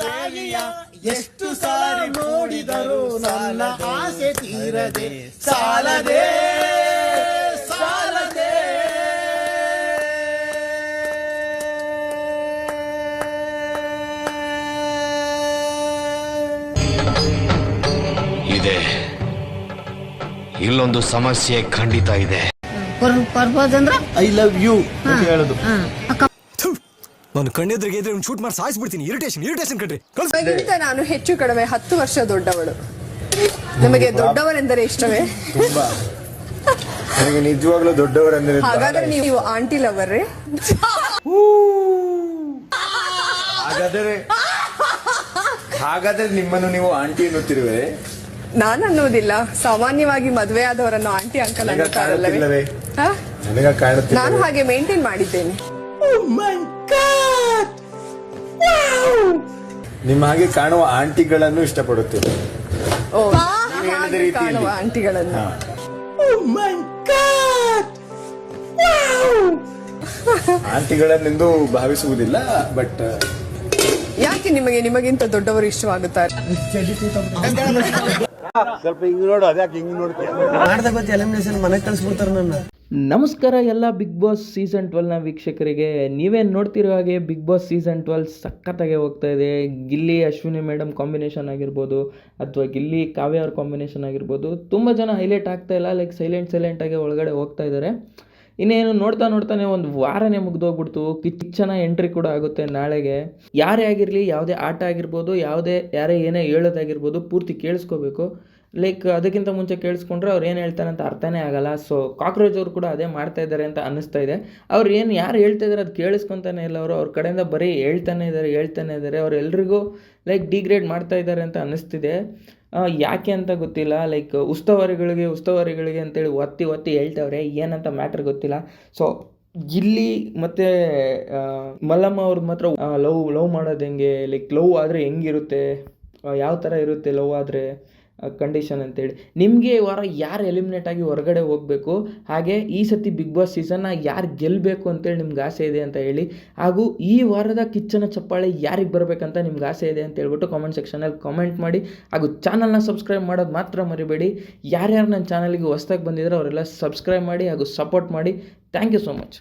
ಪ್ರಿಯ ಎಷ್ಟು ಸಾರಿ ನೋಡಿದರು ನನ್ನ ಆಸೆ ತೀರದೆ ಸಾಲದೆ ಸಾಲದೆ ಇದೆ. ಇಲ್ಲೊಂದು ಸಮಸ್ಯೆ ಖಂಡಿತ ಇದೆ. ಪರ್ಪೋಸ್ ಅಂದ್ರ? ಐ ಲವ್ ಯು ಅಂತ ಹೇಳುದು. ನಾನು ಕಣ್ಣೆದ್ರಿಗೆ ಇದ್ರೆ ಶೂಟ್ ಮಾಡಿ ಸಾಯಿಸ್ಬಿಡ್ತೀನಿ ಇರಿಟೇಷನ್ ಇರಿಟೇಷನ್ ಕಣ್ರಿ. ಕಳ್ಸಿ. ನಾನು ಹೆಚ್ಚು ಕಡಿಮೆ ಹತ್ತು ವರ್ಷ ದೊಡ್ಡವಳು. ನಿಮಗೆ ದೊಡ್ಡವರೆಂದರೆ ಇಷ್ಟವೇ? ತುಂಬಾ. ನನಗೆ ನಿಜವಾಗ್ಲೂ ದೊಡ್ಡವರಂದ್ರೆ ಹಾಗಾದ್ರೆ ನೀವು ಆಂಟಿ ಲವರೇ ಹಾಗಾದರೆ ಹಾಗಾದ್ರೆ ನಿಮ್ಮನ್ನು ನೀವು ಆಂಟಿ ಎನ್ನುತ್ತಿರುವೆ? ನಾನು ಅನ್ನೋದಿಲ್ಲ ಸಾಮಾನ್ಯವಾಗಿ ಮದುವೆ ಆದವರನ್ನು ಆಂಟಿ ಅಂಕಲ್ ನನಗ ಅನ್ನುತ್ತಾರಲ್ಲವೇ? ಕಾಣುತ್ತಿಲ್ಲವೇ? ಹಾ? ನನಗ ಕಾಣುತ್ತಿಲ್ಲ ನಾನು ಹಾಗೆ ಮೇಂಟೈನ್ ಮಾಡಿದ್ದೇನೆ. ನಿಮ್ಮ ಹಾಗೆ ಕಾಣುವ ಆಂಟಿಗಳನ್ನು ಇಷ್ಟಪಡುತ್ತೇನೆ ಓ ನೀವು ಹೇಳಿದ ಓ ರೀತಿಯಲ್ಲಿ. ಕಾಣುವ ಆಂಟಿಗಳನ್ನು. ಹಾ. ಆಂಟಿಗಳನ್ನೆಂದು ಭಾವಿಸುವುದಿಲ್ಲ ಬಟ್ ಯಾಕೆ ನಿಮಗೆ ನಿಮಗಿಂತ ದೊಡ್ಡವರು ಇಷ್ಟವಾಗುತ್ತಾರೆ? ಮಾಡ್ದ ಗೊತ್ತಿ ಎಲಿಮಿನೇಷನ್ ಮನೆಗೆ ಕಳಿಸ್ಬಿಡ್ತಾರೆ ನನ್ನ. ನಮಸ್ಕಾರ ಎಲ್ಲ ಬಿಗ್ ಬಾಸ್ ಸೀಸನ್ ಟ್ವೆಲ್ನ ವೀಕ್ಷಕರಿಗೆ. ನೀವೇನು ನೋಡ್ತಿರೋ ಹಾಗೆ ಬಿಗ್ ಬಾಸ್ ಸೀಸನ್ ಟ್ವೆಲ್ ಸಖತ್ತಾಗೆ ಹೋಗ್ತಾ ಇದೆ. ಗಿಲ್ಲಿ ಅಶ್ವಿನಿ ಮೇಡಮ್ ಕಾಂಬಿನೇಷನ್ ಆಗಿರ್ಬೋದು ಅಥವಾ ಗಿಲ್ಲಿ ಕಾವ್ಯ ಅವ್ರ ಕಾಂಬಿನೇಷನ್ ಆಗಿರ್ಬೋದು ತುಂಬ ಜನ ಹೈಲೈಟ್ ಆಗ್ತಾ ಇಲ್ಲ. ಲೈಕ್ ಸೈಲೆಂಟ್ ಸೈಲೆಂಟಾಗಿ ಒಳಗಡೆ ಹೋಗ್ತಾ ಇದ್ದಾರೆ ಇನ್ನೇನು ನೋಡ್ತಾ ನೋಡ್ತಾನೆ ಒಂದು ವಾರನೇ ಮುಗ್ದೋಗ್ಬಿಡ್ತು. ಕಿಚ್ಚನ ಎಂಟ್ರಿ ಕೂಡ ಆಗುತ್ತೆ ನಾಳೆಗೆ. ಯಾರೇ ಆಗಿರಲಿ, ಯಾವುದೇ ಆಟ ಆಗಿರ್ಬೋದು, ಯಾವುದೇ ಯಾರೇ ಏನೇ ಹೇಳೋದಾಗಿರ್ಬೋದು ಪೂರ್ತಿ ಕೇಳಿಸ್ಕೋಬೇಕು. ಲೈಕ್ ಅದಕ್ಕಿಂತ ಮುಂಚೆ ಕೇಳಿಸ್ಕೊಂಡ್ರೆ ಅವ್ರು ಏನು ಹೇಳ್ತಾರೆ ಅಂತ ಅರ್ಥನೇ ಆಗಲ್ಲ. ಸೊ ಕಾಕ್ರೋಚ್ ಅವರು ಕೂಡ ಅದೇ ಮಾಡ್ತಾ ಇದ್ದಾರೆ ಅಂತ ಅನ್ನಿಸ್ತಾ ಇದೆ. ಅವ್ರು ಏನು ಯಾರು ಹೇಳ್ತಾ ಇದ್ದಾರೆ ಅದು ಕೇಳಿಸ್ಕೊತಾನೆ ಇಲ್ಲ ಅವರು. ಅವ್ರ ಕಡೆಯಿಂದ ಬರೀ ಹೇಳ್ತಾನೆ ಇದ್ದಾರೆ ಹೇಳ್ತಾನೆ ಇದ್ದಾರೆ. ಅವ್ರು ಎಲ್ರಿಗೂ ಲೈಕ್ ಡಿಗ್ರೇಡ್ ಮಾಡ್ತಾ ಇದ್ದಾರೆ ಅಂತ ಅನ್ನಿಸ್ತಿದೆ. ಯಾಕೆ ಅಂತ ಗೊತ್ತಿಲ್ಲ. ಲೈಕ್ ಉಸ್ತುವಾರಿಗಳಿಗೆ ಉಸ್ತುವಾರಿಗಳಿಗೆ ಅಂತೇಳಿ ಒತ್ತಿ ಒತ್ತಿ ಹೇಳ್ತವ್ರೆ, ಏನಂತ ಮ್ಯಾಟ್ರ್ ಗೊತ್ತಿಲ್ಲ. ಸೊ ಇಲ್ಲಿ ಮತ್ತೆ ಮಲ್ಲಮ್ಮ ಅವ್ರ ಮಾತ್ರ ಲವ್ ಲವ್ ಮಾಡೋದು ಹೆಂಗೆ? ಲೈಕ್ ಲವ್ ಆದರೆ ಹೆಂಗಿರುತ್ತೆ? ಯಾವ ಥರ ಇರುತ್ತೆ ಲವ್ ಆದರೆ? ಕಂಡೀಷನ್ ಅಂತೇಳಿ. ನಿಮಗೆ ಈ ವಾರ ಯಾರು ಎಲಿಮಿನೇಟ್ ಆಗಿ ಹೊರಗಡೆ ಹೋಗಬೇಕು? ಹಾಗೆ ಈ ಸತಿ ಬಿಗ್ ಬಾಸ್ ಸೀಸನ್ನ ಯಾರು ಗೆಲ್ಲಬೇಕು ಅಂತೇಳಿ ನಿಮ್ಗೆ ಆಸೆ ಇದೆ ಅಂತ ಹೇಳಿ. ಹಾಗೂ ಈ ವಾರದ ಕಿಚ್ಚನ ಚಪ್ಪಾಳೆ ಯಾರಿಗೆ ಬರಬೇಕಂತ ನಿಮ್ಗೆ ಆಸೆ ಇದೆ ಅಂತ ಹೇಳ್ಬಿಟ್ಟು ಕಾಮೆಂಟ್ ಸೆಕ್ಷನಲ್ಲಿ ಕಾಮೆಂಟ್ ಮಾಡಿ. ಹಾಗೂ ಚಾನಲ್ನ ಸಬ್ಸ್ಕ್ರೈಬ್ ಮಾಡೋದು ಮಾತ್ರ ಮರಿಬೇಡಿ. ಯಾರ್ಯಾರು ನನ್ನ ಚಾನಲ್ಗೆ ಹೊಸ್ದಾಗಿ ಬಂದಿದ್ರೆ ಅವರೆಲ್ಲ ಸಬ್ಸ್ಕ್ರೈಬ್ ಮಾಡಿ ಹಾಗೂ ಸಪೋರ್ಟ್ ಮಾಡಿ. Thank you so much